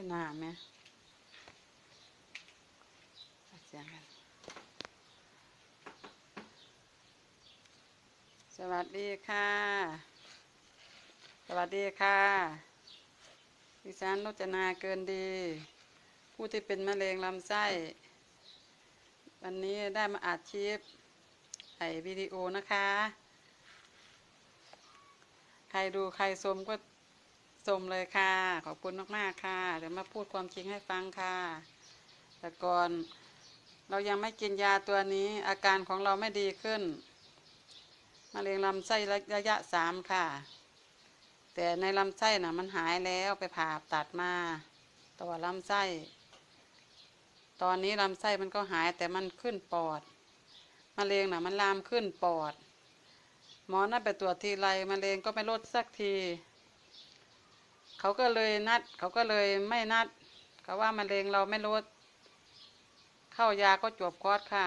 ขึ้นหน้าไหมเสียงกันสวัสดีค่ะ สวัสดีค่ะดิฉันรจนาเกินดี ผู้ที่เป็นมะเร็งลำไส้ วันนี้ได้มาอัดคลิปไอวิดีโอนะคะ ใครดูใครชมก็ ชมเลยค่ะ ขอบคุณมากๆค่ะ เดี๋ยวมาพูดความจริงให้ฟังค่ะ แต่ก่อนเรายังไม่กินยาตัวนี้ อาการของเราไม่ดีขึ้นมะเร็งลำไส้ระยะสามค่ะ แต่ในลำไส้น่ะมันหายแล้วไปผ่าตัดมา ต่อลำไส้ ตอนนี้ลำไส้มันก็หายแต่มันขึ้นปอดมะเร็งน่ะมันลามขึ้นปอด หมอนัดไปตรวจทีไรมะเร็งก็ไม่ลดสักที เขาก็เลยนัด เขาก็เลยไม่นัด เขาว่ามะเร็งเราไม่ลดเข้ายาก็จบคอร์สค่ะ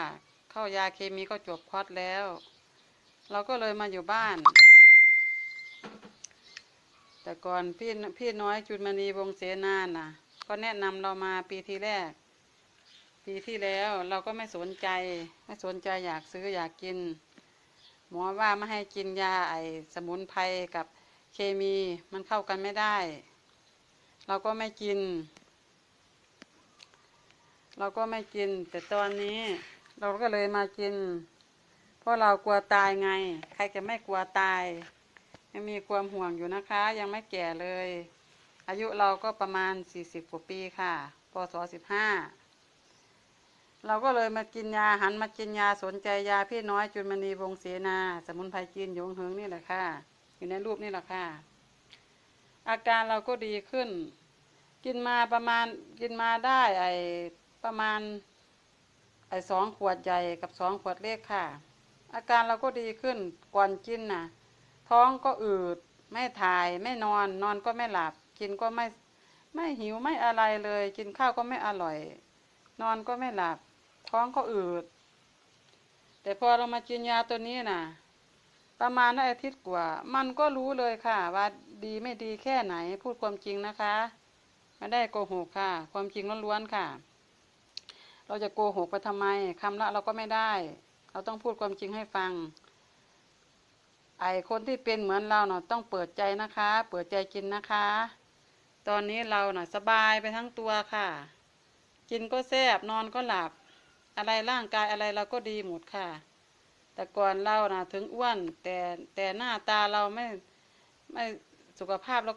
เข้ายาเคมีก็จบคอร์สแล้ว เราก็เลยมาอยู่บ้าน แต่ก่อนพี่พี่น้อยจุลมณีวงเสนาน่ะ ก็แนะนำเรามาปีที่แรก ปีที่แล้วเราก็ไม่สนใจ ไม่สนใจอยากซื้ออยากกินหมอว่าไม่ให้กินยาไอสมุนไพรกับ เคมีมันเข้ากันไม่ได้ เราก็ไม่กิน เราก็ไม่กิน แต่ตอนนี้เราก็เลยมากิน เพราะเรากลัวตายไง ใครจะไม่กลัวตาย ยังมีความห่วงอยู่นะคะ ยังไม่แก่เลย อายุเราก็ประมาณสี่สิบกว่าปีค่ะพศสิบห้าเราก็เลยมากินยาหันมากินยาสนใจยาพี่น้อยจุลมณีวงเสนา สมุนไพรจีนยงเหิงนี่แหละค่ะ อยู่ในรูปนี่แหละค่ะ อาการเราก็ดีขึ้น กินมาประมาณกินมาได้ไอประมาณไอสองขวดใหญ่กับสองขวดเล็กค่ะ อาการเราก็ดีขึ้นก่อนกินน่ะ ท้องก็อืดไม่ถ่ายไม่นอนนอนก็ไม่หลับ กินก็ไม่ไม่หิวไม่อะไรเลย กินข้าวก็ไม่อร่อย นอนก็ไม่หลับ ท้องก็อืด แต่พอเรามากินยาตัวนี้น่ะ ประมาณอาทิตย์กว่า มันก็รู้เลยค่ะ ว่าดีไม่ดีแค่ไหนพูดความจริงนะคะไม่ได้โกหกค่ะ ความจริงล้วนๆค่ะ เราจะโกหกไปทำไมคำละเราก็ไม่ได้ เราต้องพูดความจริงให้ฟัง ไอคนที่เป็นเหมือนเราเนาะต้องเปิดใจนะคะ เปิดใจกินนะคะ ตอนนี้เราเนาะสบายไปทั้งตัวค่ะ กินก็แซ่บนอนก็หลับ อะไรร่างกายอะไรเราก็ดีหมดค่ะ แต่ก่อนเรานะถึงอ้วนแต่แต่หน้าตาเราไม่ไม่สุขภาพเราก็